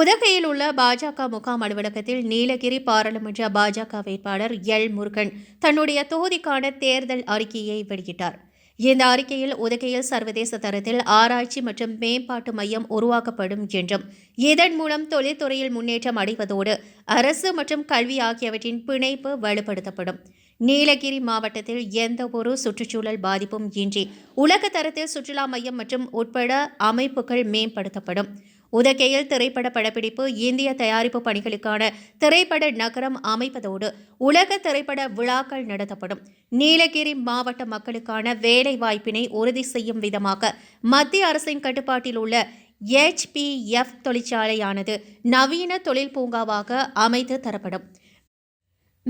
உதகையில் உள்ள பாஜக முகாம் அலுவலகத்தில் நீலகிரி பாராளுமன்ற பாஜக வேட்பாளர் எல் முருகன் தன்னுடைய தொகுதிக்கான தேர்தல் அறிக்கையை வெளியிட்டார். இந்த அறிக்கையில் உதகையில் சர்வதேச தரத்தில் ஆராய்ச்சி மற்றும் மேம்பாட்டு மையம் உருவாக்கப்படும் என்றும் இதன் மூலம் தொழில்துறையில் முன்னேற்றம் அடைவதோடு அரசு மற்றும் கல்வி ஆகியவற்றின் பிணைப்பு வலுப்படுத்தப்படும். நீலகிரி மாவட்டத்தில் எந்த ஒரு சுற்றுச்சூழல் பாதிப்பும் இன்றி உலக தரத்தில் சுற்றுலா மையம் மற்றும் உட்பட அமைப்புகள் மேம்படுத்தப்படும். உதகையில் திரைப்பட படப்பிடிப்பு இந்திய தயாரிப்பு பணிகளுக்கான திரைப்பட நகரம் அமைப்பதோடு உலக திரைப்பட விழாக்கள் நடத்தப்படும். நீலகிரி மாவட்ட மக்களுக்கான வேலை வாய்ப்பினை உறுதி செய்யும் விதமாக மத்திய அரசின் கட்டுப்பாட்டில் உள்ள எச்பிஎஃப் தொழிற்சாலையானது நவீன தொழில் பூங்காவாக அமைத்து தரப்படும்.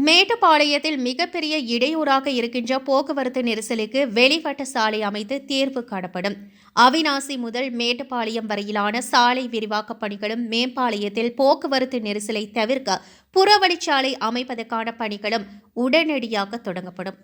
மேட்டுப்பாளையத்தில் மிகப்பெரிய இடையூறாக இருக்கின்ற போக்குவரத்து நெரிசலுக்கு வெளிவட்ட சாலை அமைத்து தீர்வு காணப்படும். அவினாசி முதல் மேட்டுப்பாளையம் வரையிலான சாலை விரிவாக்கப் பணிகளும் மேம்பாளையத்தில் போக்குவரத்து நெரிசலை தவிர்க்க புறவழிச்சாலை அமைப்பதற்கான பணிகளும் உடனடியாக தொடங்கப்படும்.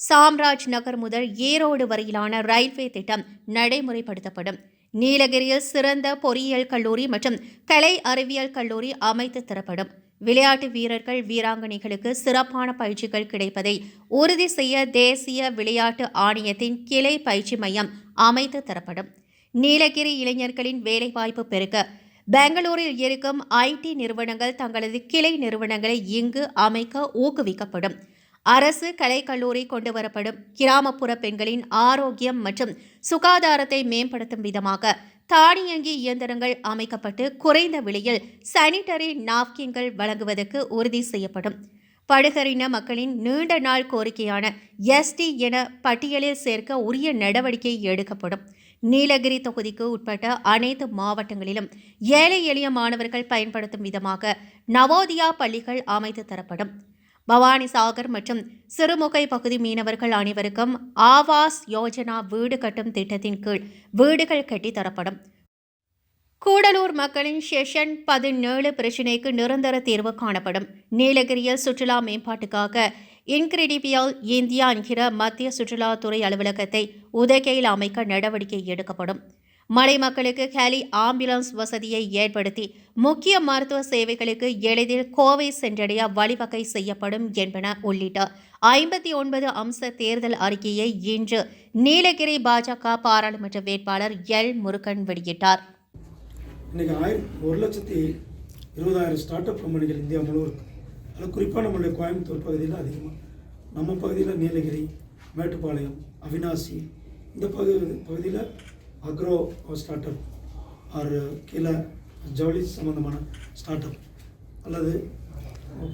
சாம்ராஜ் நகர் முதல் ஈரோடு வரையிலான ரயில்வே திட்டம் நடைமுறைப்படுத்தப்படும். நீலகிரியில் சிறந்த பொறியியல் கல்லூரி மற்றும் கலை அறிவியல் கல்லூரி அமைத்து தரப்படும். விளையாட்டு வீரர்கள் வீராங்கனைகளுக்கு சிறப்பான பயிற்சிகள் கிடைப்பதை உறுதி செய்ய தேசிய விளையாட்டு ஆணையத்தின் கிளை பயிற்சி மையம் அமைத்து தரப்படும். நீலகிரி இளைஞர்களின் வேலைவாய்ப்பு பெருக்க பெங்களூரில் இருக்கும் ஐடி நிறுவனங்கள் தங்களது கிளை நிறுவனங்களை இங்கு அமைக்க ஊக்குவிக்கப்படும். அரசு கலைக்கல்லூரி கொண்டு வரப்படும் கிராமப்புற பெண்களின் ஆரோக்கியம் மற்றும் சுகாதாரத்தை மேம்படுத்தும் விதமாக தானியங்கி இயந்திரங்கள் அமைக்கப்பட்டு குறைந்த விலையில் சானிட்டரி நாப்கின்கள் வழங்குவதற்கு உறுதி செய்யப்படும். படுகரின மக்களின் நீண்ட நாள் கோரிக்கையான எஸ்டி என பட்டியலில் சேர்க்க உரிய நடவடிக்கை எடுக்கப்படும். நீலகிரி தொகுதிக்கு உட்பட்ட அனைத்து மாவட்டங்களிலும் ஏழை எளிய மாணவர்கள் பயன்படுத்தும் விதமாக நவோதியா பள்ளிகள் அமைத்து தரப்படும். பவானி சாகர் மற்றும் சிறுமுகை பகுதி மீனவர்கள் அனைவருக்கும் ஆவாஸ் யோஜனா வீடு கட்டும் திட்டத்தின் கீழ் வீடுகள் கட்டி தரப்படும். கூடலூர் மக்களின் செஷன் பதினேழு பிரச்சினைக்கு நிரந்தர தீர்வு காணப்படும். நீலகிரியில் சுற்றுலா மேம்பாட்டுக்காக இன்கிரெடிபியல் இந்தியா என்கிற மத்திய சுற்றுலாத்துறை அலுவலகத்தை உதகையில் அமைக்க நடவடிக்கை எடுக்கப்படும். மலை மக்களுக்கு ஹெலி ஆம்புலன்ஸ் வசதியை ஏற்படுத்தி முக்கிய மருத்துவ சேவைகளுக்கு எளிதில் கோவை சென்றடைய வழிவகை செய்யப்படும் என்பன உள்ளிட்ட ஐம்பத்தி ஒன்பது அம்ச தேர்தல் அறிக்கையை இன்று நீலகிரி பாஜக பாராளுமன்ற வேட்பாளர் எல். முருகன் வெளியிட்டார். இன்றைக்கி ஒரு லட்சத்தி இருபதாயிரம் ஸ்டார்ட் அப் கம்பெனிகள் இந்தியா முழுவதும். அதில் குறிப்பாக நம்மளுடைய கோயம்புத்தூர் பகுதியில் அதிகமாக நம்ம பகுதியில் நீலகிரி மேட்டுப்பாளையம் அவினாசி இந்த பகுதி பகுதியில் அக்ரோ ஸ்டார்ட் அப் ஆர் கீழே ஜவுளி சம்மந்தமான ஸ்டார்ட் அப் அல்லது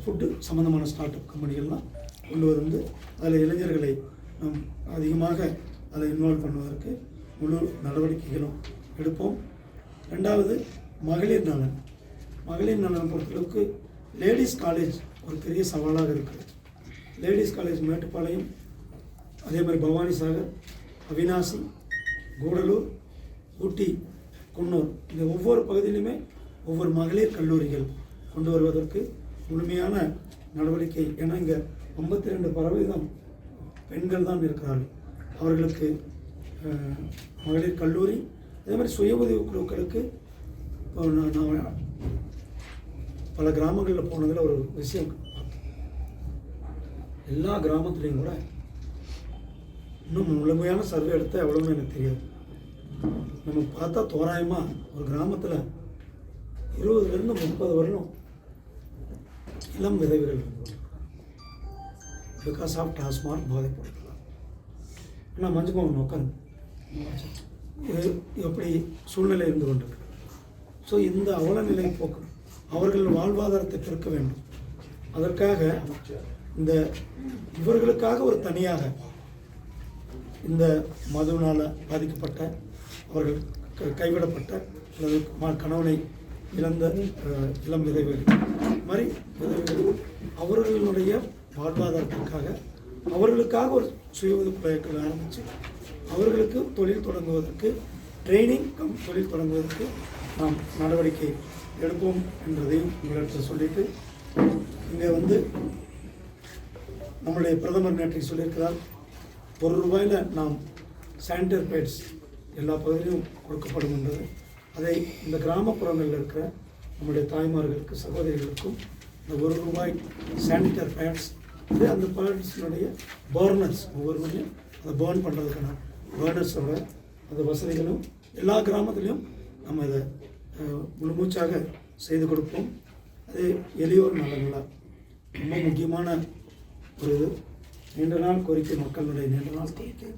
ஃபுட்டு சம்மந்தமான ஸ்டார்ட் அப் கம்பெனிகள்லாம் கொண்டு வந்து அதில் இளைஞர்களை நாம் அதிகமாக அதை இன்வால்வ் பண்ணுவதற்கு முழு நடவடிக்கைகளும் எடுப்போம். ரெண்டாவது மகளிர் நலன். மகளிர் நலன் பொறுத்தளவுக்கு லேடிஸ் காலேஜ் ஒரு பெரிய சவாலாக இருக்குது லேடிஸ் காலேஜ் மேட்டுப்பாளையம் அதே மாதிரி பவானி சாகர் அவினாசி கூடலூர் ஊட்டி குன்னூர். இந்த ஒவ்வொரு பகுதியிலுமே ஒவ்வொரு மகளிர் கல்லூரிகள் கொண்டு வருவதற்கு முழுமையான நடவடிக்கை. ஏன்னா இங்கே ஐம்பத்தி ரெண்டு பறவைதான் பெண்கள் தான் இருக்கிறார்கள். அவர்களுக்கு மகளிர் கல்லூரி அதே மாதிரி சுய உதவி குழுக்களுக்கு இப்போ நான் பல கிராமங்களில் போனதில் ஒரு விஷயம் எல்லா கிராமத்துலேயும் கூட இன்னும் முழுமையான சர்வே எடுத்தால் எவ்வளோன்னு எனக்கு தெரியாது. நம்ம பார்த்தா தோராயமாக ஒரு கிராமத்தில் இருபதுலேருந்து முப்பது வரலும் இளம் விதவிகள் பிகாஸ் ஆஃப் டாஸ்மாக் போதைப்பொருட்கள் ஆனால் மஞ்சள் உட்காந்து இது எப்படி சூழ்நிலை இருந்து கொண்டிருக்கு. ஸோ இந்த அவல நிலை போக்கு அவர்கள் வாழ்வாதாரத்தை பெருக்க வேண்டும். அதற்காக இந்த இவர்களுக்காக ஒரு தனியாக இந்த மதுவினால் பாதிக்கப்பட்ட அவர்கள் க- கைவிடப்பட்ட அல்லது ம- கணவனை இழந்த இளம் விதவைகள். இது மாதிரி விதவைகள். அவர்களுடைய வாழ்வாதாரத்திற்காக அவர்களுக்காக ஒரு சுய உதவி ஆரம்பித்து அவர்களுக்கு தொழில் தொடங்குவதற்கு ட்ரைனிங் கம் தொழில் தொடங்குவதற்கு நாம் நடவடிக்கை எடுப்போம் என்றதையும் உங்களிடத்தில் சொல்லிட்டு இங்கே வந்து நம்முடைய பிரதமர் நேற்றை சொல்லியிருக்கிறார். ஒரு ரூபாயில் நாம் சானிடரி பேட்ஸ் எல்லா பகுதியிலும் கொடுக்கப்படும் என்பது. அதை இந்த கிராமப்புறங்களில் இருக்கிற நம்முடைய தாய்மார்களுக்கு சகோதரிகளுக்கும் இந்த ஒரு ரூபாய் சானிடரி பேட்ஸ் இது அந்த பேட்ஸினுடைய பர்னர்ஸ் ஒவ்வொருவரையும் அதை பேர்ன் பண்ணுறதுக்கான பேர்னர்ஸோட அந்த வசதிகளும் எல்லா கிராமத்துலேயும் நம்ம இதை முழுமூச்சாக செய்து கொடுப்போம். அது எளியோர் நலங்களா ரொம்ப முக்கியமான ஒரு இது. நீண்ட நாள் கோரிக்கை மக்களுடைய நீண்ட நாள் கோரிக்கை